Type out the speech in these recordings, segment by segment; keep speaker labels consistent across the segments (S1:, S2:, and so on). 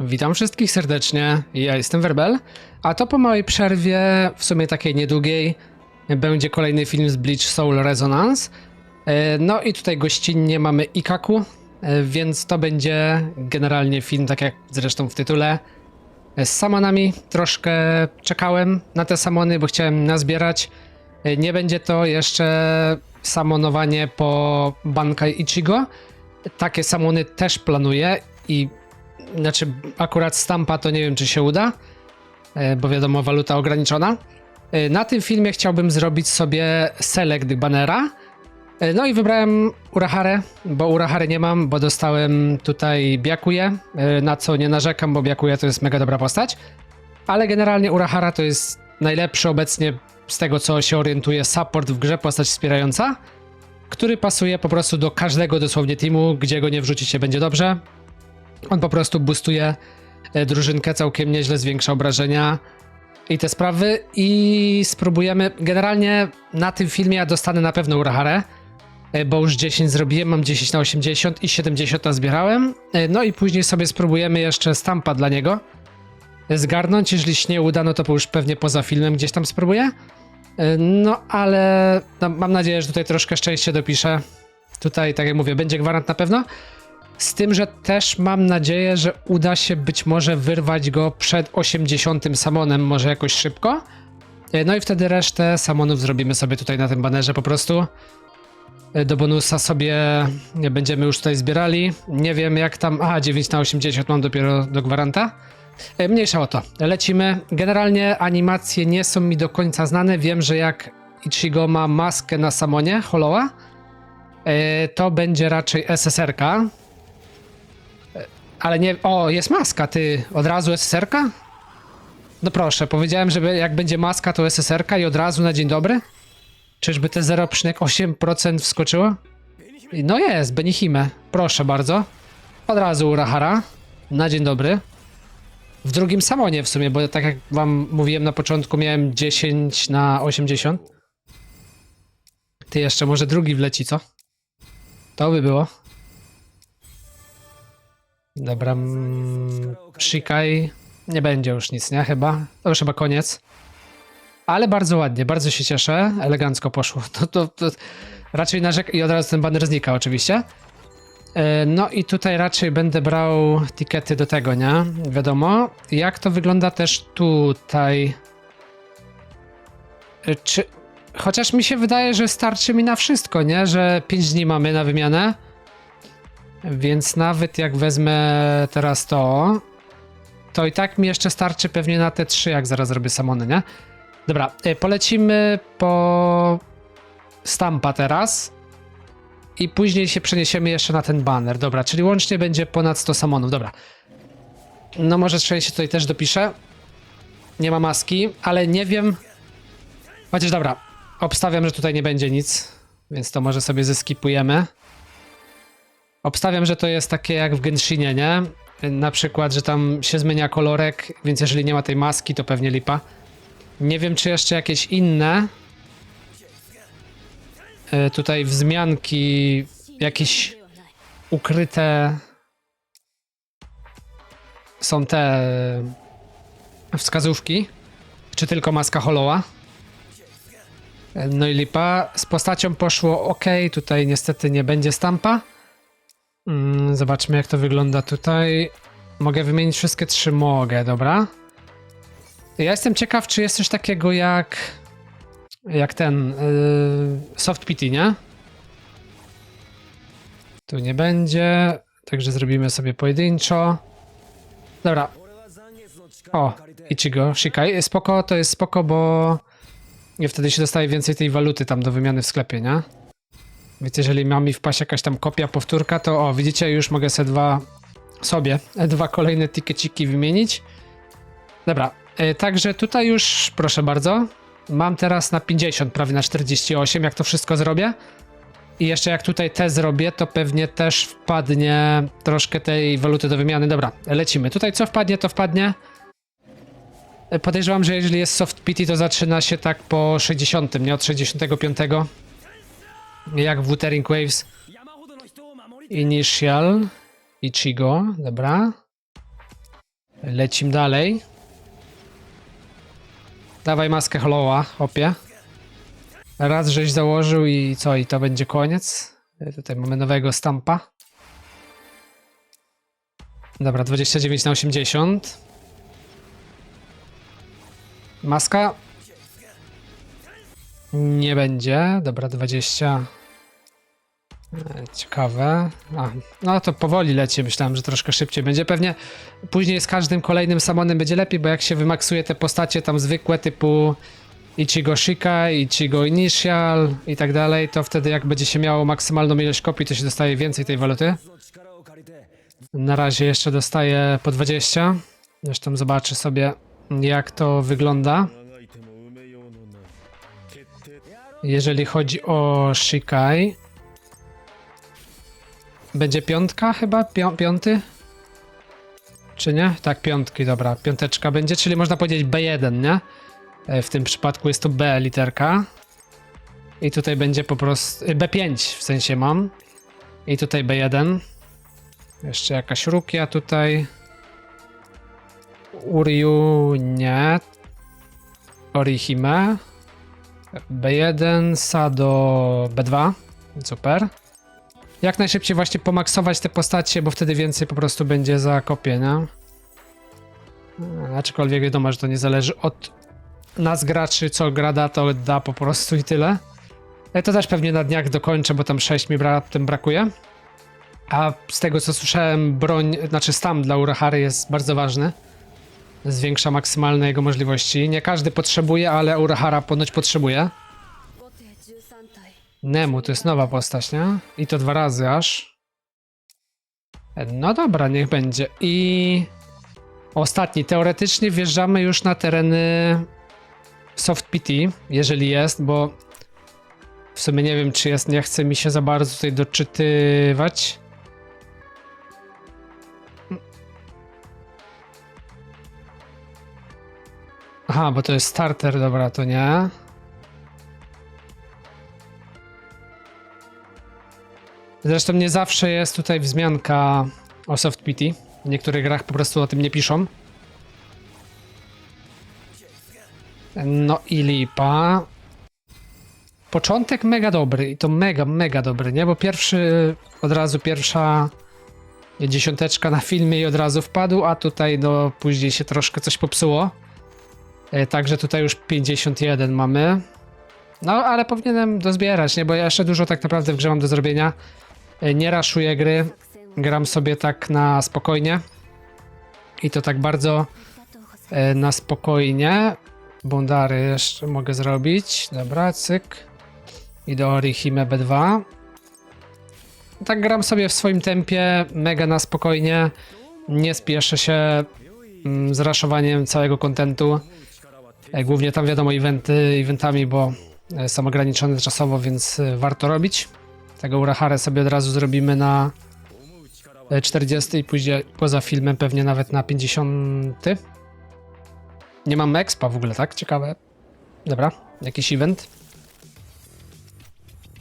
S1: Witam wszystkich serdecznie, ja jestem Werbel, a to po małej przerwie, w sumie takiej niedługiej, będzie kolejny film z Bleach Soul Resonance. E, No i tutaj gościnnie mamy Ikaku, e, więc to będzie generalnie film, tak jak zresztą w tytule, e, z samonami. Troszkę czekałem na te samony, bo chciałem nazbierać. Nie będzie to jeszcze samonowanie po Bankai Ichigo. Takie samony też planuję i znaczy, akurat stampa to nie wiem, czy się uda, e, bo wiadomo, waluta ograniczona. E, Na tym filmie chciałbym zrobić sobie select bannera. E, No i wybrałem Urahare, bo Urahare nie mam, bo dostałem tutaj Byakuję, e, na co nie narzekam, bo Byakuya to jest mega dobra postać. Ale generalnie Urahara to jest najlepszy obecnie, z tego co się orientuje, support w grze, postać wspierająca, który pasuje po prostu do każdego dosłownie teamu, gdzie go nie wrzucicie będzie dobrze. On po prostu boostuje e, drużynkę całkiem nieźle, zwiększa obrażenia i te sprawy. I spróbujemy. Generalnie na tym filmie ja dostanę na pewno Urahare, e, bo już 10 zrobiłem, mam 10 na 80 i 70 nazbierałem. E, No i później sobie spróbujemy jeszcze stampa dla niego zgarnąć. Jeżeli się nie uda, no to już pewnie poza filmem gdzieś tam spróbuję. No ale no, mam nadzieję, że tutaj troszkę szczęście dopiszę. Tutaj, tak jak mówię, będzie gwarant na pewno. Z tym, że też mam nadzieję, że uda się być może wyrwać go przed 80 samonem, może jakoś szybko. E, No i wtedy resztę samonów zrobimy sobie tutaj na tym banerze po prostu. E, Do bonusa sobie będziemy już tutaj zbierali. Nie wiem jak tam. Aha, 9 na 80 mam dopiero do gwaranta. E, Mniejsza o to. Lecimy. Generalnie animacje nie są mi do końca znane. Wiem, że jak Ichigo ma maskę na samonie, Holoa, to będzie raczej SSR-ka. Ale nie. O, jest maska, ty. Od razu SSR-ka? No proszę, powiedziałem, że jak będzie maska, to SSR-ka i od razu na dzień dobry? Czyżby te 0,8% wskoczyło? No jest, Benihime. Proszę bardzo. Od razu Urahara. Na dzień dobry. W drugim samonie w sumie, bo tak jak wam mówiłem na początku, miałem 10 na 80. Ty jeszcze może drugi wleci, co? To by było. Dobra, mm, Shikai. Nie będzie już nic, nie? Chyba. To już chyba koniec. Ale bardzo ładnie, bardzo się cieszę. Elegancko poszło. To, to, to raczej narzek... I od razu ten banner znika oczywiście. E, No i tutaj raczej będę brał tikety do tego, nie? Wiadomo. Jak to wygląda też tutaj? E, Czy... Chociaż mi się wydaje, że starczy mi na wszystko, nie? Że 5 dni mamy na wymianę. Więc nawet jak wezmę teraz to, to i tak mi jeszcze starczy pewnie na te trzy, jak zaraz zrobię samony, nie? Dobra, y, polecimy po stampa teraz i później się przeniesiemy jeszcze na ten banner. Dobra, czyli łącznie będzie ponad 100 samonów, dobra. No może szczęście tutaj też dopiszę. Nie ma maski, ale nie wiem. Chociaż dobra, obstawiam, że tutaj nie będzie nic, więc to może sobie zeskipujemy. Obstawiam, że to jest takie jak w Genshinie, nie? Na przykład, że tam się zmienia kolorek, więc jeżeli nie ma tej maski, to pewnie lipa. Nie wiem, czy jeszcze jakieś inne. e, Tutaj wzmianki, jakieś ukryte są te wskazówki. Czy tylko maska Holoa? E, No i lipa. Z postacią poszło ok. Tutaj niestety nie będzie stampa. Mm, Zobaczmy, jak to wygląda tutaj. Mogę wymienić wszystkie trzy? Mogę, dobra. Ja jestem ciekaw, czy jest coś takiego jak. Jak ten. Yy, soft PT, nie? Tu nie będzie. Także zrobimy sobie pojedynczo. Dobra. O, Ichigo, Shikai. Spoko, to jest spoko, bo. Nie wtedy się dostaje więcej tej waluty tam do wymiany w sklepie, nie? Więc jeżeli ma mi wpaść jakaś tam kopia, powtórka, to o, widzicie, już mogę sobie dwa, sobie dwa kolejne tikeciki wymienić. Dobra, e, także tutaj już, proszę bardzo, mam teraz na 50, prawie na 48, jak to wszystko zrobię. I jeszcze jak tutaj te zrobię, to pewnie też wpadnie troszkę tej waluty do wymiany. Dobra, lecimy. Tutaj co wpadnie, to wpadnie. E, Podejrzewam, że jeżeli jest soft PT, to zaczyna się tak po 60, nie od 65 jak Wuthering Waves Initial Ichigo, dobra. Lecim dalej. Dawaj maskę Hollowa, hopie. Raz żeś założył i co, i to będzie koniec. E, Tutaj mamy nowego stampa. Dobra, 29 na 80. Maska. Nie będzie. Dobra, 20. Ciekawe. A, no to powoli leci, myślałem, że troszkę szybciej będzie. Pewnie później z każdym kolejnym samonem będzie lepiej, bo jak się wymaksuje te postacie tam zwykłe typu Ichigo Shika, Ichigo Initial i tak dalej, to wtedy jak będzie się miało maksymalną ilość kopii, to się dostaje więcej tej waluty. Na razie jeszcze dostaję po 20. Zresztą zobaczę sobie jak to wygląda. Jeżeli chodzi o Shikai, będzie piątka chyba? Pią piąty? Czy nie? Tak, piątki, dobra. Piąteczka będzie, czyli można powiedzieć B1, nie? E, W tym przypadku jest to B literka. I tutaj będzie po prostu... e, B5 w sensie mam. I tutaj B1. Jeszcze jakaś rukia tutaj. Uryu nie. Orihime. B1, Sado B2. Super. Jak najszybciej właśnie pomaksować te postacie, bo wtedy więcej po prostu będzie za kopię, nie? Aczkolwiek wiadomo, że to nie zależy od nas graczy, co gra da, to da po prostu i tyle. Ale to też pewnie na dniach dokończę, bo tam 6 mi bra tym brakuje. A z tego co słyszałem, broń, znaczy stam dla Urahary jest bardzo ważny. Zwiększa maksymalne jego możliwości. Nie każdy potrzebuje, ale Urahara ponoć potrzebuje. Nemu to jest nowa postać, nie? I to dwa razy aż. No dobra, niech będzie. I ostatni. Teoretycznie wjeżdżamy już na tereny Soft PT, jeżeli jest, bo w sumie nie wiem, czy jest. Nie chce mi się za bardzo tutaj doczytywać. Aha, bo to jest starter, dobra, to nie. Zresztą nie zawsze jest tutaj wzmianka o Soft PT. W niektórych grach po prostu o tym nie piszą. No i lipa. Początek mega dobry i to mega, mega dobry, nie? Bo pierwszy, od razu pierwsza dziesiąteczka na filmie i od razu wpadł, a tutaj no później się troszkę coś popsuło. E, Także tutaj już 51 mamy. No, ale powinienem dozbierać, nie? Bo ja jeszcze dużo tak naprawdę w grze mam do zrobienia. E, nie raszuję gry, gram sobie tak na spokojnie. I to tak bardzo e, na spokojnie. Bundary jeszcze mogę zrobić. Dobra, cyk. I do Orihime B2. Tak gram sobie w swoim tempie, mega na spokojnie. Nie spieszę się mm, z raszowaniem całego kontentu. E, głównie tam wiadomo eventy, eventami, bo są ograniczone czasowo, więc warto robić. Tego Uraharę sobie od razu zrobimy na e, 40 i później poza filmem pewnie nawet na 50. Nie mam expa w ogóle, tak? Ciekawe. Dobra, jakiś event.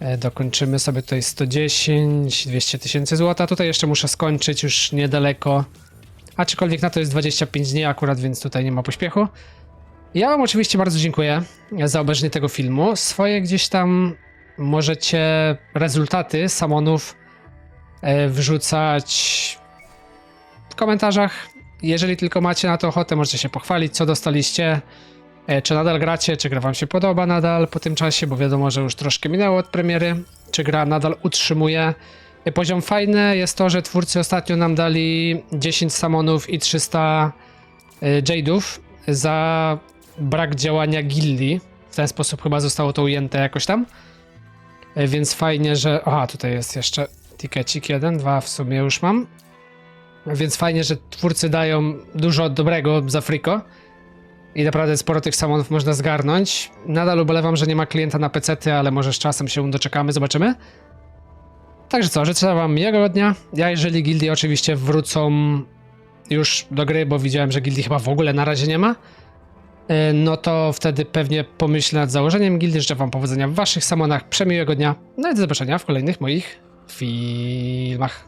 S1: E, Dokończymy sobie tutaj 110, 200 tysięcy złota. Tutaj jeszcze muszę skończyć już niedaleko. Aczkolwiek na to jest 25 dni akurat, więc tutaj nie ma pośpiechu. Ja wam oczywiście bardzo dziękuję za obejrzenie tego filmu. Swoje gdzieś tam możecie rezultaty samonów e, wrzucać w komentarzach. Jeżeli tylko macie na to ochotę, możecie się pochwalić, co dostaliście, e, czy nadal gracie, czy gra wam się podoba nadal po tym czasie, bo wiadomo, że już troszkę minęło od premiery, czy gra nadal utrzymuje e, poziom fajny. Jest to, że twórcy ostatnio nam dali 10 samonów i 300 e, jade'ów za brak działania gildii. W ten sposób chyba zostało to ujęte jakoś tam. E, Więc fajnie, że. Aha, tutaj jest jeszcze tikecik jeden, dwa w sumie już mam. Więc fajnie, że twórcy dają dużo dobrego za friko. I naprawdę sporo tych samonów można zgarnąć. Nadal ubolewam, że nie ma klienta na PC, ale może z czasem się doczekamy, zobaczymy. Także co, życzę wam miłego dnia. Ja jeżeli gildie oczywiście wrócą już do gry, bo widziałem, że gildii chyba w ogóle na razie nie ma, no to wtedy pewnie pomyślę nad założeniem gildii. Życzę wam powodzenia w waszych samonach. Przemiłego dnia. No i do zobaczenia w kolejnych moich filmach.